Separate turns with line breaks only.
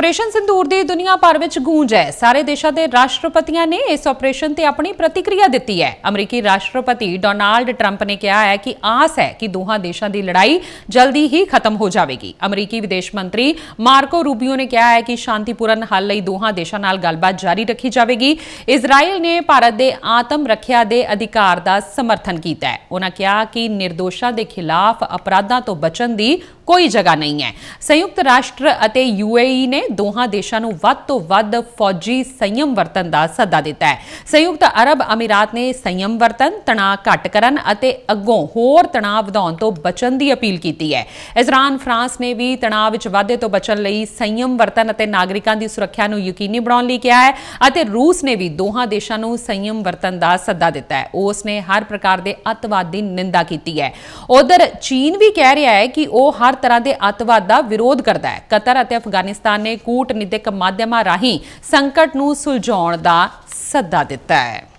Operation sindoor ਦੀ ਦੁਨੀਆ ਭਰ ਵਿੱਚ ਗੂੰਜ ਹੈ ਸਾਰੇ ਦੇਸ਼ਾਂ ਦੇ ਰਾਸ਼ਟਰਪਤੀਆਂ ਨੇ ਇਸ ਆਪਰੇਸ਼ਨ ਤੇ ਆਪਣੀ ਪ੍ਰਤੀਕਿਰਿਆ ਦਿੱਤੀ ਹੈ ਅਮਰੀਕੀ ਰਾਸ਼ਟਰਪਤੀ ਡੋਨਾਲਡ ਟਰੰਪ ਨੇ ਕਿਹਾ ਹੈ ਕਿ ਆਸ ਹੈ ਕਿ ਦੋਹਾਂ ਦੇਸ਼ਾਂ ਦੀ ਲੜਾਈ ਜਲਦੀ ਹੀ ਖਤਮ ਹੋ ਜਾਵੇਗੀ ਅਮਰੀਕੀ ਵਿਦੇਸ਼ ਮੰਤਰੀ ਮਾਰਕੋ ਰੂਬੀਓ ਨੇ ਕਿਹਾ ਹੈ ਕਿ ਸ਼ਾਂਤੀਪੂਰਨ ਹੱਲ ਲਈ ਦੋਹਾਂ ਦੇਸ਼ਾਂ ਨਾਲ ਗੱਲਬਾਤ ਜਾਰੀ ਰੱਖੀ ਜਾਵੇਗੀ ਇਜ਼ਰਾਈਲ ਨੇ ਭਾਰਤ ਦੇ ਆਤਮ ਰੱਖਿਆ ਦੇ ਅਧਿਕਾਰ ਦਾ ਸਮਰਥਨ ਕੀਤਾ ਹੈ ਉਹਨਾਂ ਕਿਹਾ ਕਿ ਨਿਰਦੋਸ਼ਾਂ ਦੇ ਖਿਲਾਫ ਅਪਰਾਧਾਂ ਤੋਂ ਬਚਣ ਦੀ ਕੋਈ ਜਗ੍ਹਾ ਨਹੀਂ ਹੈ ਸੰਯੁਕਤ ਰਾਸ਼ਟਰ ਅਤੇ ਯੂਏਈ ਨੇ ਦੋਹਾਂ ਦੇਸ਼ਾਂ ਨੂੰ ਵੱਧ ਤੋਂ ਵੱਧ ਫੌਜੀ ਸੰਯਮ ਵਰਤਣ ਦਾ ਸੱਦਾ ਦਿੱਤਾ ਹੈ। ਸੰਯੁਕਤ ਅਰਬ ਅਮੀਰਾਤ ਨੇ ਸੰਯਮ ਵਰਤਨ, ਤਣਾਅ ਘੱਟ ਕਰਨ ਅਤੇ ਅੱਗੋਂ ਹੋਰ ਤਣਾਅ ਵਧਾਉਣ ਤੋਂ ਬਚਣ ਦੀ ਅਪੀਲ ਕੀਤੀ ਹੈ। ਇਸ ਦੌਰਾਨ ਫਰਾਂਸ ਨੇ ਵੀ ਤਣਾਅ ਵਿੱਚ ਵਾਧੇ ਤੋਂ ਬਚਣ ਲਈ ਸੰਯਮ ਵਰਤਨ ਅਤੇ ਨਾਗਰਿਕਾਂ ਦੀ ਸੁਰੱਖਿਆ ਨੂੰ ਯਕੀਨੀ ਬਣਾਉਣ ਲਈ ਕਿਹਾ ਹੈ ਅਤੇ ਰੂਸ ਨੇ ਵੀ ਦੋਹਾਂ ਦੇਸ਼ਾਂ ਨੂੰ ਸੰਯਮ ਵਰਤਨ ਦਾ ਸੱਦਾ ਦਿੱਤਾ ਹੈ। ਉਸ ਨੇ ਹਰ ਪ੍ਰਕਾਰ ਦੇ ਅੱਤਵਾਦ ਦੀ ਨਿੰਦਾ ਕੀਤੀ ਹੈ। ਉਧਰ ਚੀਨ ਵੀ ਕਹਿ ਰਿਹਾ ਹੈ ਕਿ ਉਹ ਹਰ ਤਰ੍ਹਾਂ ਦੇ ਅੱਤਵਾਦ ਦਾ ਵਿਰੋਧ ਕਰਦਾ ਹੈ। ਕਤਰ ਅਤੇ ਅਫਗਾਨਿਸਤਾਨ ਨੇ ਕੂਟਨੀਤਿਕ ਮਾਧਿਅਮਾਂ ਰਾਹੀਂ ਸੰਕਟ ਨੂੰ ਸੁਲਝਾਉਣ ਦਾ ਸੱਦਾ ਦਿੱਤਾ ਹੈ।